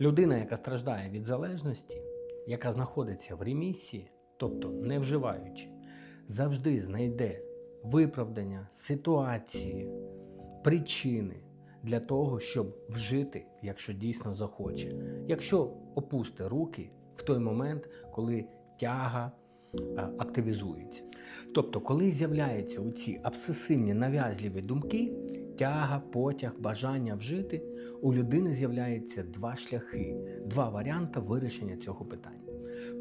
Людина, яка страждає від залежності, яка знаходиться в ремісії, тобто не вживаючи, завжди знайде виправдання, ситуації, причини для того, щоб вжити, якщо дійсно захоче. Якщо опусти руки в той момент, коли тяга е, активізується. Тобто, коли з'являються оці обсесивні нав'язливі думки, тяга, потяг, бажання вжити, у людини з'являється два шляхи, два варіанти вирішення цього питання.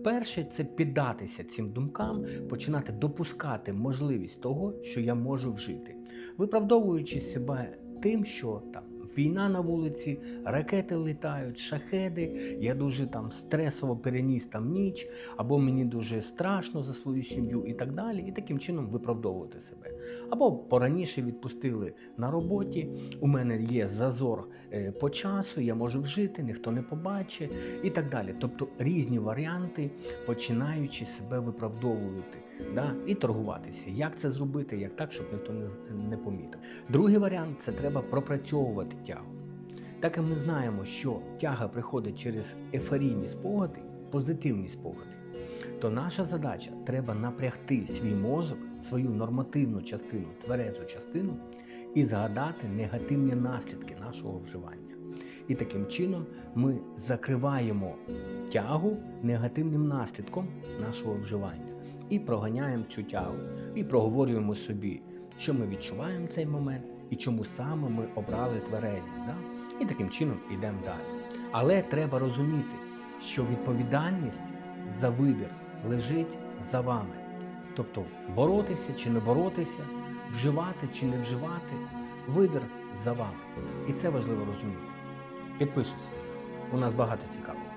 Перше це піддатися цим думкам, починати допускати можливість того, що я можу вжити, виправдовуючи себе тим, що там війна на вулиці, ракети літають, шахеди, я дуже там стресово переніс там ніч, або мені дуже страшно за свою сім'ю і так далі, і таким чином виправдовувати себе. Або пораніше відпустили на роботі, у мене є зазор е, по часу, я можу вжити, ніхто не побачить і так далі. Тобто різні варіанти, починаючи себе виправдовувати да, і торгуватися. Як це зробити, як так, щоб ніхто не, помітив. Другий варіант це треба пропрацьовувати тягу. Так як ми знаємо, що тяга приходить через еферійні спогади, позитивні спогади, то наша задача треба напрягти свій мозок, свою нормативну частину, тверезу частину і згадати негативні наслідки нашого вживання. І таким чином ми закриваємо тягу негативним наслідком нашого вживання і проганяємо цю тягу, і проговорюємо собі, що ми відчуваємо в цей момент і чому саме ми обрали тверезість. Да? І таким чином йдемо далі. Але треба розуміти, що відповідальність за вибір лежить за вами. Тобто боротися чи не боротися, вживати чи не вживати, вибір за вами. І це важливо розуміти. Підписуйся, у нас багато цікавого.